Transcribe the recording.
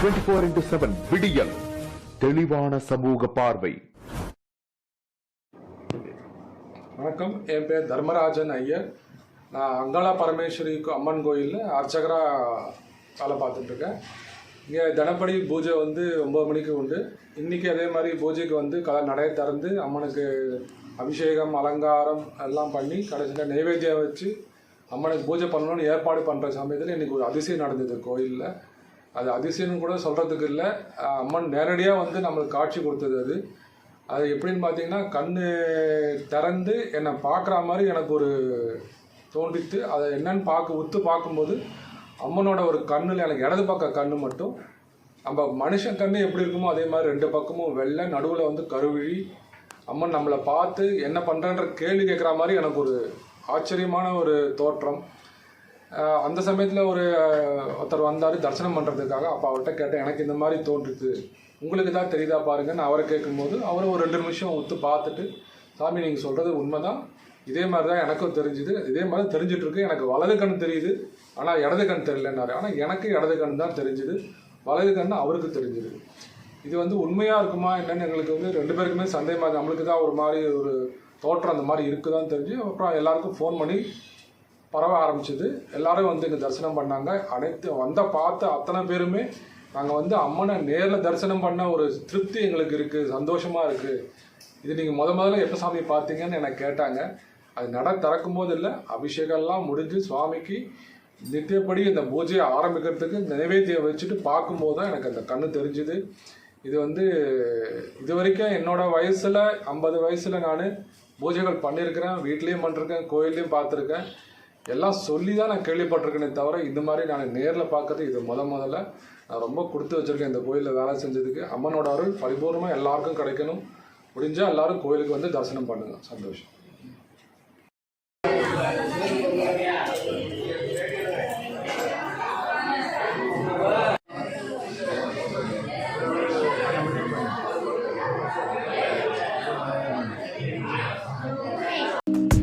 Twenty four into seven விடியல். தெளிவான சமூக பார்வை. வணக்கம். என் பேர் தர்மராஜன் ஐயர். நான் அங்காளா பரமேஸ்வரி அம்மன் கோயிலில் அர்ச்சகராக வேலை பார்த்துட்ருக்கேன் இங்கே தினப்படி பூஜை வந்து ஒம்பது மணிக்கு உண்டு. இன்றைக்கி அதே மாதிரி பூஜைக்கு வந்து கல நடை திறந்து அம்மனுக்கு அபிஷேகம் அலங்காரம் எல்லாம் பண்ணி கடைசியில் நைவேத்தியம் வச்சு அம்மனுக்கு பூஜை பண்ணணும்னு ஏற்பாடு பண்ணுற சமயத்தில் இன்றைக்கி ஒரு அதிசயம் நடந்தது கோயிலில். அது அதிசயம்னு கூட சொல்கிறதுக்கு இல்லை. அம்மன் நேரடியாக வந்து நம்மளுக்கு காட்சி கொடுத்தது அது. அது எப்படின்னு பார்த்தீங்கன்னா கண்ணு திறந்து என்னை பார்க்குற மாதிரி எனக்கு ஒரு தோன்றித்து அதை என்னன்னு பார்க்க உத்து பார்க்கும்போது அம்மனோட ஒரு கண்ணில் எனக்கு இடது பக்க கண்ணு மட்டும் நம்ம மனுஷன் கண்ணு எப்படி இருக்குமோ அதே மாதிரி ரெண்டு பக்கமும் வெள்ளை நடுவில் வந்து கருவிழி. அம்மன் நம்மளை பார்த்து என்ன பண்ணுறன்ற கேள்வி கேட்குற மாதிரி எனக்கு ஒரு ஆச்சரியமான ஒரு தோற்றம். அந்த சமயத்தில் ஒரு ஒருத்தர் வந்தார் தரிசனம் பண்ணுறதுக்காக அப்போ அவர்கிட்ட கேட்டேன் எனக்கு இந்த மாதிரி தோன்றுது. உங்களுக்கு தான் தெரியுதா பாருங்கன்னு அவரை கேட்கும்போது அவரும் ஒரு ரெண்டு நிமிஷம் ஒத்து பார்த்துட்டு சாமி நீங்கள் சொல்கிறது உண்மை தான் இதே மாதிரி தான் எனக்கும் தெரிஞ்சுது. இதே மாதிரி தான் எனக்கு வலது கண் தெரியுது. ஆனால் இடது கண் தெரியலன்னாரு. ஆனால் எனக்கு இடது கண் தான் தெரிஞ்சுது. வலது கண் அவருக்கு தெரிஞ்சுது. இது வந்து உண்மையாக இருக்குமா? என்னன்னு எங்களுக்கு வந்து ரெண்டு பேருக்குமே சந்தேகமாக நம்மளுக்கு தான் ஒரு மாதிரி ஒரு தோற்றம் அந்த மாதிரி இருக்குதான்னு தெரிஞ்சு அப்புறம் எல்லாருக்கும் ஃபோன் பண்ணி பரவ ஆரம்பிச்சது. எல்லாரும் வந்து இங்கே தரிசனம் பண்ணாங்க. அனைத்து வந்த பார்த்த அத்தனை பேருமே நாங்கள் வந்து அம்மனை நேரில் தரிசனம் பண்ண ஒரு திருப்தி எங்களுக்கு இருக்குது சந்தோஷமாக இருக்குது இது நீங்கள் முத முதல்ல எப்போ சாமி பார்த்தீங்கன்னு எனக்கு கேட்டாங்க. அது நட திறக்கும் போது இல்லை அபிஷேகம்லாம் முடிஞ்சு சுவாமிக்கு நித்தியப்படி இந்த பூஜையை ஆரம்பிக்கிறதுக்கு நைவேத்தியம் வச்சுட்டு பார்க்கும்போது தான் எனக்கு அந்த கண்ணு தெரிஞ்சுது. இது வந்து இது வரைக்கும் என்னோட வயசில் ஐம்பது வயசில் நான் பூஜைகள் பண்ணியிருக்கிறேன். வீட்லேயும் பண்ணிருக்கேன் கோயில்லையும் பார்த்துருக்கேன். எல்லாம் சொல்லி தான் நான் கேள்விப்பட்டிருக்கேனே தவிர இந்த மாதிரி நான் நேரில் பார்க்கறது இது முத முதல்ல. நான் ரொம்ப கொடுத்து வச்சுருக்கேன் இந்த கோயிலில் வேலை செஞ்சதுக்கு. அம்மனோட அருள் பரிபூர்ணமாக எல்லாருக்கும் கிடைக்கணும். முடிஞ்சால் எல்லாரும் கோயிலுக்கு வந்து தரிசனம் பண்ணுங்கள் சந்தோஷம்.